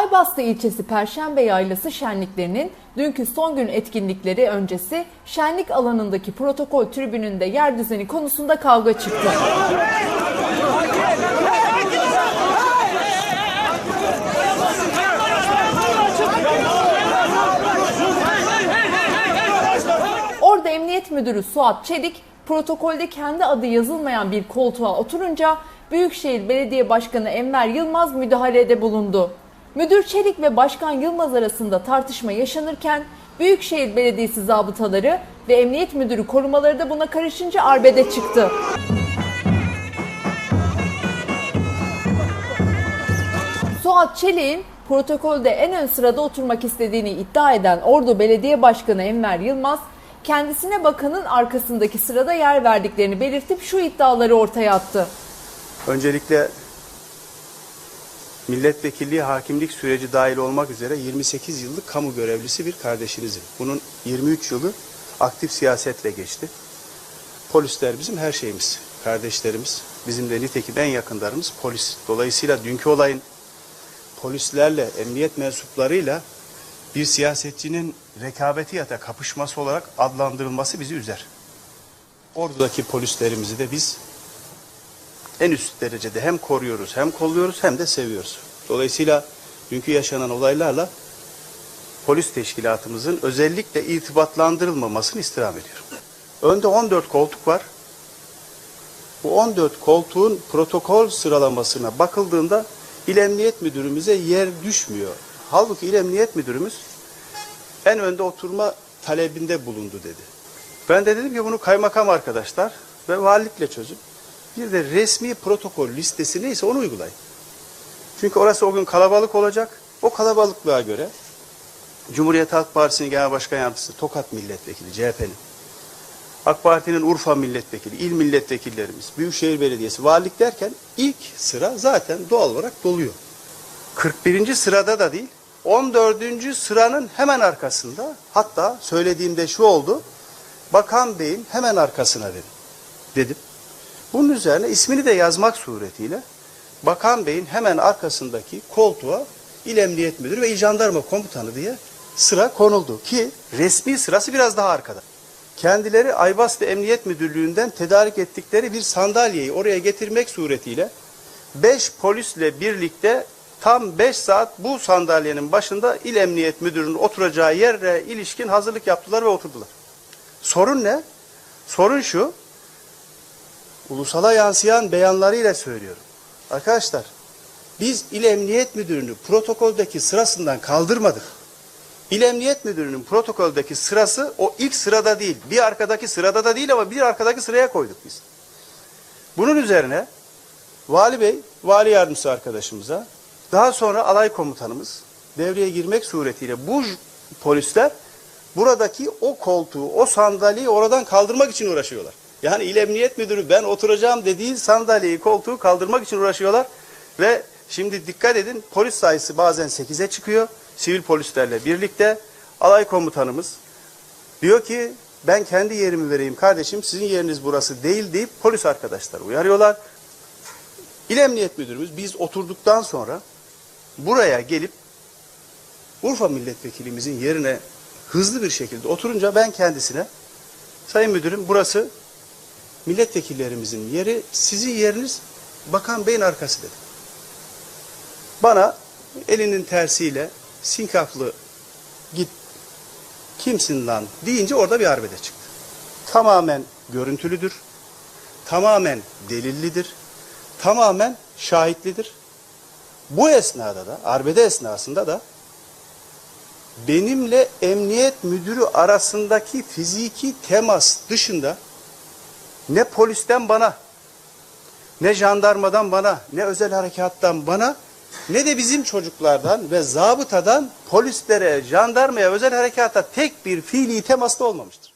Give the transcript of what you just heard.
Aybastı ilçesi Perşembe Yaylası şenliklerinin dünkü son gün etkinlikleri öncesi şenlik alanındaki protokol tribününde yer düzeni konusunda kavga çıktı. Orada Emniyet Müdürü Suat Çelik protokolde kendi adı yazılmayan bir koltuğa oturunca Büyükşehir Belediye Başkanı Enver Yılmaz müdahalede bulundu. Müdür Çelik ve Başkan Yılmaz arasında tartışma yaşanırken Büyükşehir Belediyesi zabıtaları ve Emniyet Müdürü korumaları da buna karışınca arbede çıktı. Suat Çelik'in protokolde en ön sırada oturmak istediğini iddia eden Ordu Belediye Başkanı Enver Yılmaz, kendisine bakanın arkasındaki sırada yer verdiklerini belirtip şu iddiaları ortaya attı. Öncelikle milletvekilliği hakimlik süreci dahil olmak üzere 28 yıllık kamu görevlisi bir kardeşinizim. Bunun 23 yılı aktif siyasetle geçti. Polisler bizim her şeyimiz, kardeşlerimiz. Bizim de nitekim en yakınlarımız polis. Dolayısıyla dünkü olayın polislerle, emniyet mensuplarıyla bir siyasetçinin rekabeti ya da kapışması olarak adlandırılması bizi üzer. Ordu'daki polislerimizi de biz en üst derecede hem koruyoruz hem kolluyoruz hem de seviyoruz. Dolayısıyla dünkü yaşanan olaylarla polis teşkilatımızın özellikle irtibatlandırılmamasını istirham ediyorum. Önde 14 koltuk var. Bu 14 koltuğun protokol sıralamasına bakıldığında İl Emniyet Müdürümüze yer düşmüyor. Halbuki İl Emniyet Müdürümüz en önde oturma talebinde bulundu dedi. Ben de dedim ki bunu kaymakam arkadaşlar ve valilikle çözün. Bir de resmi protokol listesi neyse onu uygulayın. Çünkü orası o gün kalabalık olacak. O kalabalıklığa göre Cumhuriyet Halk Partisi'nin Genel Başkan Yardımcısı Tokat Milletvekili CHP'nin AK Parti'nin Urfa Milletvekili, il milletvekillerimiz, Büyükşehir Belediyesi, valilik derken ilk sıra zaten doğal olarak doluyor. 41. sırada da değil, 14. sıranın hemen arkasında hatta söylediğimde şu oldu. Bakan Bey'in hemen arkasına dedim. Dedim. Bunun üzerine ismini de yazmak suretiyle Bakan Bey'in hemen arkasındaki koltuğa İl Emniyet Müdürü ve İl Jandarma Komutanı diye sıra konuldu ki resmi sırası biraz daha arkada. Kendileri Aybastı Emniyet Müdürlüğü'nden tedarik ettikleri bir sandalyeyi oraya getirmek suretiyle 5 polisle birlikte tam 5 saat bu sandalyenin başında İl Emniyet Müdürü'nün oturacağı yere ilişkin hazırlık yaptılar ve oturdular. Sorun ne? Sorun şu, ulusala yansıyan beyanlarıyla söylüyorum. Arkadaşlar biz İl Emniyet Müdürü'nü protokoldeki sırasından kaldırmadık. İl Emniyet Müdürü'nün protokoldeki sırası o ilk sırada değil. Bir arkadaki sırada da değil ama bir arkadaki sıraya koyduk biz. Bunun üzerine Vali Bey, Vali Yardımcısı arkadaşımıza daha sonra alay komutanımız devreye girmek suretiyle bu polisler buradaki o koltuğu, o sandalyeyi oradan kaldırmak için uğraşıyorlar. Yani İl Emniyet Müdürü ben oturacağım dediği sandalyeyi, koltuğu kaldırmak için uğraşıyorlar. Ve şimdi dikkat edin polis sayısı bazen 8'e çıkıyor. Sivil polislerle birlikte alay komutanımız diyor ki ben kendi yerimi vereyim kardeşim sizin yeriniz burası değil deyip polis arkadaşlar uyarıyorlar. İl Emniyet Müdürümüz biz oturduktan sonra buraya gelip Urfa milletvekilimizin yerine hızlı bir şekilde oturunca ben kendisine Sayın Müdürüm burası milletvekillerimizin yeri sizin yeriniz Bakan Bey'in arkası dedi. Bana elinin tersiyle sinkaflı git kimsin lan deyince orada bir arbede çıktı. Tamamen görüntülüdür. Tamamen delillidir. Tamamen şahitlidir. Bu esnada da arbede esnasında da benimle emniyet müdürü arasındaki fiziki temas dışında ne polisten bana, ne jandarmadan bana, ne özel harekattan bana, ne de bizim çocuklardan ve zabıtadan polislere, jandarmaya, özel harekata tek bir fiili temas da olmamıştır.